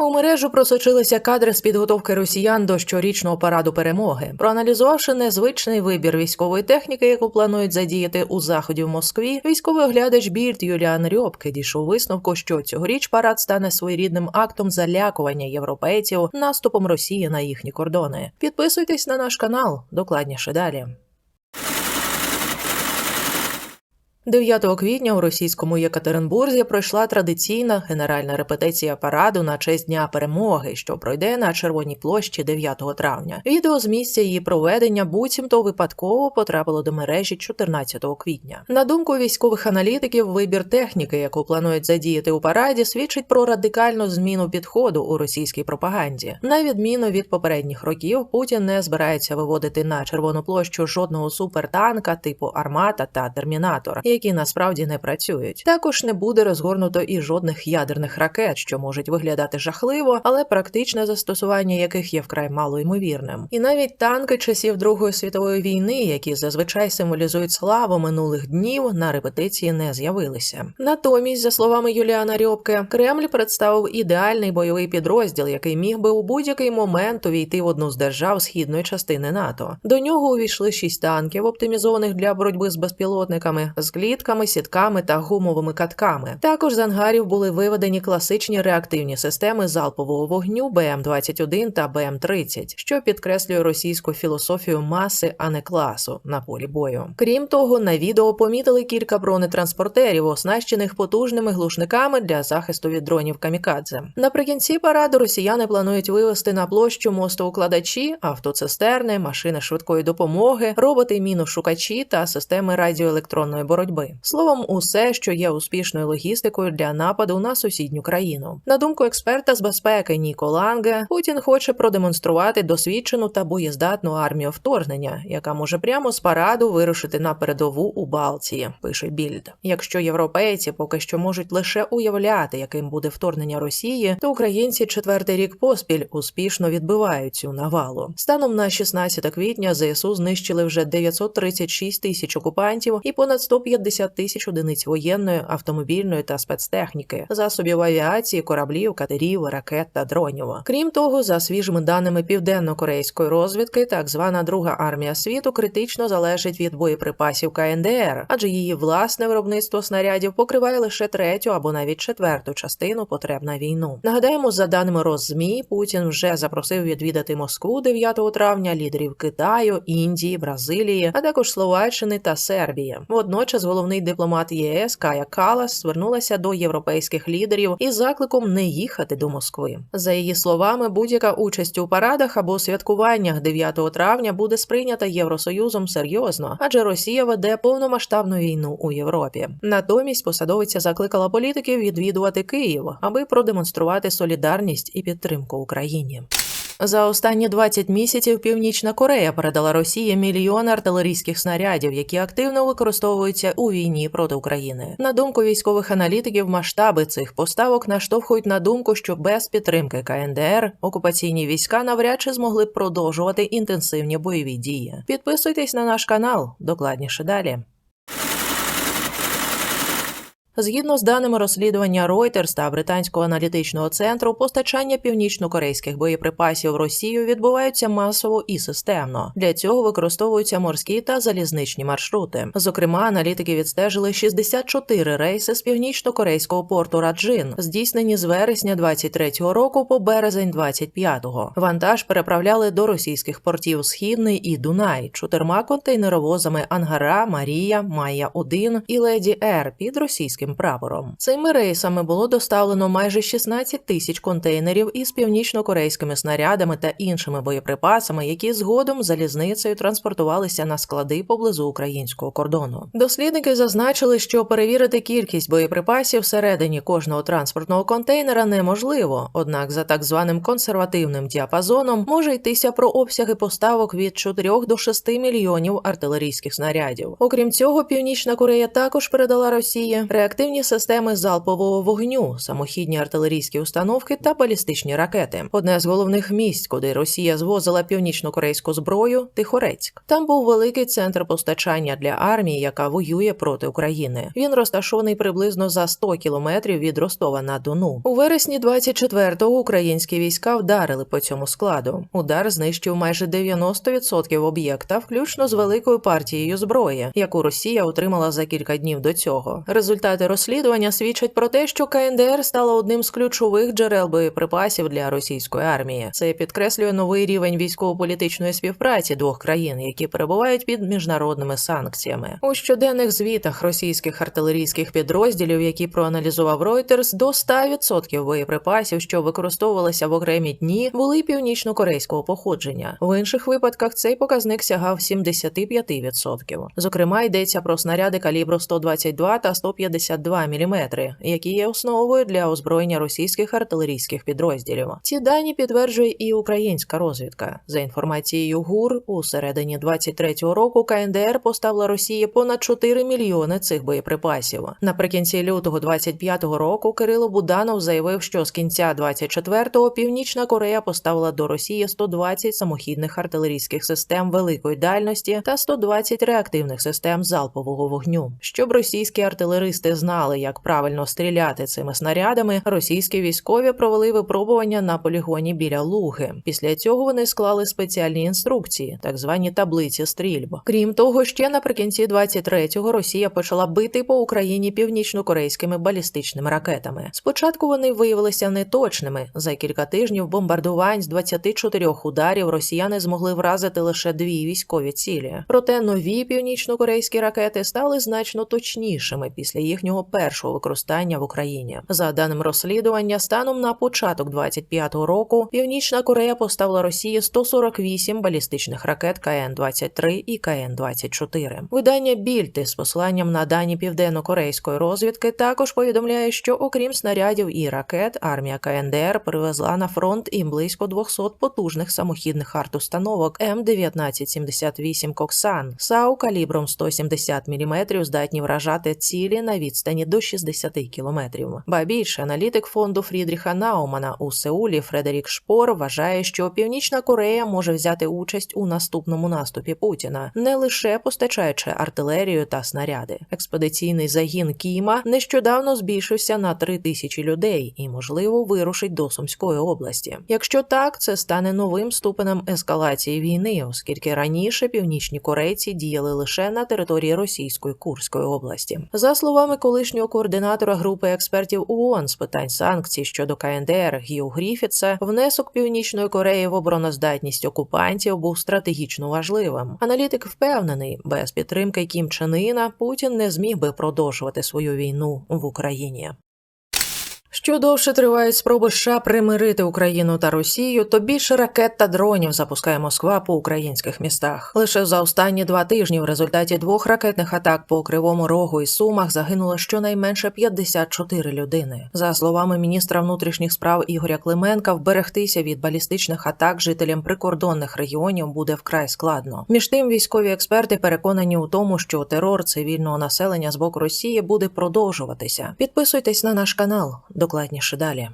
У мережу просочилися кадри з підготовки росіян до щорічного параду перемоги. Проаналізувавши незвичний вибір військової техніки, яку планують задіяти у заході в Москві, військовий оглядач Більд Юліан Рьобке дійшов висновку, що цьогоріч парад стане своєрідним актом залякування європейців наступом Росії на їхні кордони. Підписуйтесь на наш канал, докладніше далі. 9 квітня у російському Єкатеринбурзі пройшла традиційна генеральна репетиція параду на честь Дня перемоги, що пройде на Червоній площі 9 травня. Відео з місця її проведення буцімто випадково потрапило до мережі 14 квітня. На думку військових аналітиків, вибір техніки, яку планують задіяти у параді, свідчить про радикальну зміну підходу у російській пропаганді. На відміну від попередніх років, Путін не збирається виводити на червону площу жодного супертанка типу Армата та Термінатор які насправді не працюють. Також не буде розгорнуто і жодних ядерних ракет, що можуть виглядати жахливо, але практичне застосування яких є вкрай мало ймовірним. І навіть танки часів Другої світової війни, які зазвичай символізують славу минулих днів, на репетиції не з'явилися. Натомість, за словами Юліана Рьобке, Кремль представив ідеальний бойовий підрозділ, який міг би у будь-який момент увійти в одну з держав східної частини НАТО. До нього увійшли шість танків, оптимізованих для боротьби з безпілотниками, з клітками, сітками та гумовими катками. Також з ангарів були виведені класичні реактивні системи залпового вогню БМ-21 та БМ-30, що підкреслює російську філософію маси, а не класу на полі бою. Крім того, на відео помітили кілька бронетранспортерів, оснащених потужними глушниками для захисту від дронів камікадзе. Наприкінці параду росіяни планують вивести на площу мостоукладачі, автоцистерни, машини швидкої допомоги, роботи міношукачі та системи радіоелектронної боротьби. Словом, усе, що є успішною логістикою для нападу на сусідню країну. На думку експерта з безпеки Ніко Ланге, Путін хоче продемонструвати досвідчену та боєздатну армію вторгнення, яка може прямо з параду вирушити на передову у Балтії. Пише Більд. Якщо європейці поки що можуть лише уявляти, яким буде вторгнення Росії, то українці четвертий рік поспіль успішно відбивають цю навалу. Станом на 16 квітня ЗСУ знищили вже 936 тисяч окупантів і понад 150 тисяч одиниць воєнної, автомобільної та спецтехніки, засобів авіації, кораблів, катерів, ракет та дронів. Крім того, за свіжими даними південно-корейської розвідки, так звана Друга армія світу критично залежить від боєприпасів КНДР, адже її власне виробництво снарядів покриває лише третю або навіть четверту частину потреб на війну. Нагадаємо, за даними Роззмі, Путін вже запросив відвідати Москву 9 травня лідерів Китаю, Індії, Бразилії, а також Словаччини та Сербії. Водночас головний дипломат ЄС Кая Калас звернулася до європейських лідерів із закликом не їхати до Москви. За її словами, будь-яка участь у парадах або святкуваннях 9 травня буде сприйнята Євросоюзом серйозно, адже Росія веде повномасштабну війну у Європі. Натомість посадовиця закликала політиків відвідувати Київ, аби продемонструвати солідарність і підтримку Україні. За останні 20 місяців Північна Корея передала Росії мільйон артилерійських снарядів, які активно використовуються у війні проти України. На думку військових аналітиків, масштаби цих поставок наштовхують на думку, що без підтримки КНДР окупаційні війська навряд чи змогли б продовжувати інтенсивні бойові дії. Підписуйтесь на наш канал, докладніше далі. Згідно з даними розслідування Reuters та британського аналітичного центру, постачання північно-корейських боєприпасів в Росію відбуваються масово і системно. Для цього використовуються морські та залізничні маршрути. Зокрема, аналітики відстежили 64 рейси з північно-корейського порту Раджин, здійснені з вересня 23-го року по березень 25-го. Вантаж переправляли до російських портів Східний і Дунай чотирма контейнеровозами Ангара, Марія, Майя 1 і Леді Р під російським прапором. Цими рейсами було доставлено майже 16 тисяч контейнерів із північно-корейськими снарядами та іншими боєприпасами, які згодом залізницею транспортувалися на склади поблизу українського кордону. Дослідники зазначили, що перевірити кількість боєприпасів всередині кожного транспортного контейнера неможливо однак, за так званим консервативним діапазоном може йтися про обсяги поставок від 4 до 6 мільйонів артилерійських снарядів. Окрім цього, Північна Корея також передала Росії реактивні реактивні системи залпового вогню, самохідні артилерійські установки та балістичні ракети. Одне з головних місць, куди Росія звозила північно-корейську зброю Тихорецьк. Там був великий центр постачання для армії, яка воює проти України. Він розташований приблизно за 100 кілометрів від Ростова на Дону. У вересні 24-го українські війська вдарили по цьому складу. Удар знищив майже 90% об'єкта, включно з великою партією зброї, яку Росія отримала за кілька днів до цього. Результати розслідування свідчать про те, що КНДР стала одним з ключових джерел боєприпасів для російської армії. Це підкреслює новий рівень військово-політичної співпраці двох країн, які перебувають під міжнародними санкціями. У щоденних звітах російських артилерійських підрозділів, які проаналізував Reuters, до 100% боєприпасів, що використовувалися в окремі дні, були північно-корейського походження. В інших випадках цей показник сягав 75%. Зокрема, йдеться про снаряди калібру 122 та 152 мм, які є основою для озброєння російських артилерійських підрозділів. Ці дані підтверджує і українська розвідка. За інформацією ГУР, у середині 23-го року КНДР поставила Росії понад 4 мільйони цих боєприпасів. Наприкінці лютого 25-го року Кирило Буданов заявив, що з кінця 24-го Північна Корея поставила до Росії 120 самохідних артилерійських систем великої дальності та 120 реактивних систем залпового вогню. Щоб російські артилеристи знали, як правильно стріляти цими снарядами, російські військові провели випробування на полігоні біля Луги. Після цього вони склали спеціальні інструкції, так звані таблиці стрільб. Крім того, ще наприкінці 23-го Росія почала бити по Україні північно-корейськими балістичними ракетами. Спочатку вони виявилися неточними. За кілька тижнів бомбардувань з 24 ударів росіяни змогли вразити лише дві військові цілі. Проте нові північно-корейські ракети стали значно точнішими після їхнього першого використання в Україні. За даним розслідування, станом на початок 25-го року Північна Корея поставила Росії 148 балістичних ракет КН-23 і КН-24. Видання Більти з посиланням на дані південно-корейської розвідки також повідомляє, що окрім снарядів і ракет, армія КНДР привезла на фронт і близько 200 потужних самохідних артустановок М1978 Коксан САУ калібром 170 мм здатні вражати цілі на відстані до 60 кілометрів. Ба більше аналітик фонду Фрідріха Наумана у Сеулі Фредерік Шпор вважає, що Північна Корея може взяти участь у наступному наступі Путіна, не лише постачаючи артилерію та снаряди. Експедиційний загін Кіма нещодавно збільшився на 3 тисячі людей і, можливо, вирушить до Сумської області. Якщо так, це стане новим ступенем ескалації війни, оскільки раніше північні корейці діяли лише на території Російської Курської області. За словами колишнього координатора групи експертів ООН з питань санкцій щодо КНДР Гіу Гріфітса, внесок Північної Кореї в обороноздатність окупантів був стратегічно важливим. Аналітик впевнений, без підтримки Кім Чен Іна Путін не зміг би продовжувати свою війну в Україні. Що довше тривають спроби США примирити Україну та Росію, то більше ракет та дронів запускає Москва по українських містах. Лише за останні два тижні в результаті двох ракетних атак по Кривому Рогу і Сумах загинуло щонайменше 54 людини. За словами міністра внутрішніх справ Ігоря Клименка, вберегтися від балістичних атак жителям прикордонних регіонів буде вкрай складно. Між тим, військові експерти переконані у тому, що терор цивільного населення з боку Росії буде продовжуватися. Підписуйтесь на наш канал. Докладніше далі.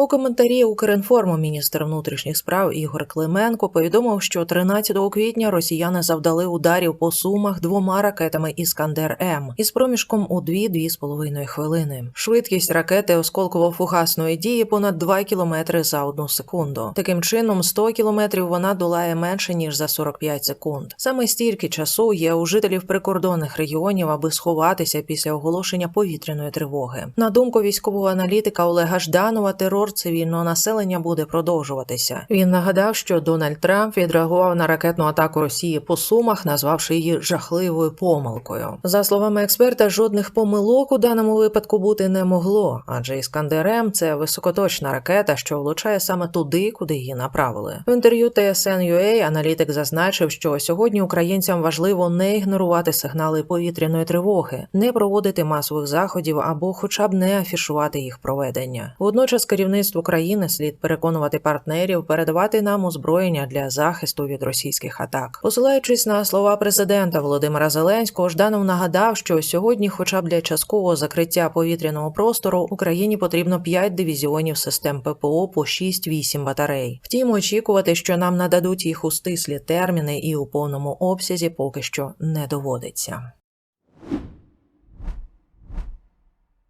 У коментарі Укрінформу міністр внутрішніх справ Ігор Клименко повідомив, що 13 квітня росіяни завдали ударів по сумах двома ракетами Іскандер М із проміжком у 2-2,5 хвилини. Швидкість ракети осколково-фугасної дії понад 2 км за одну секунду. Таким чином, 100 км вона долає менше ніж за 45 секунд. Саме стільки часу є у жителів прикордонних регіонів, аби сховатися після оголошення повітряної тривоги. На думку військового аналітика Олега Жданова, терор цивільного населення буде продовжуватися. Він нагадав, що Дональд Трамп відреагував на ракетну атаку Росії по сумах, назвавши її жахливою помилкою. За словами експерта, жодних помилок у даному випадку бути не могло, адже Іскандер-М – це високоточна ракета, що влучає саме туди, куди її направили. В інтерв'ю TSN.ua аналітик зазначив, що сьогодні українцям важливо не ігнорувати сигнали повітряної тривоги, не проводити масових заходів або, хоча б не афішувати їх проведення. Водночас керівник керівництву країни слід переконувати партнерів передавати нам озброєння для захисту від російських атак. Посилаючись на слова президента Володимира Зеленського, Жданов нагадав, що сьогодні, хоча б для часткового закриття повітряного простору, Україні потрібно 5 дивізіонів систем ППО по 6-8 батарей. Втім, очікувати, що нам нададуть їх у стислі терміни і у повному обсязі, поки що не доводиться.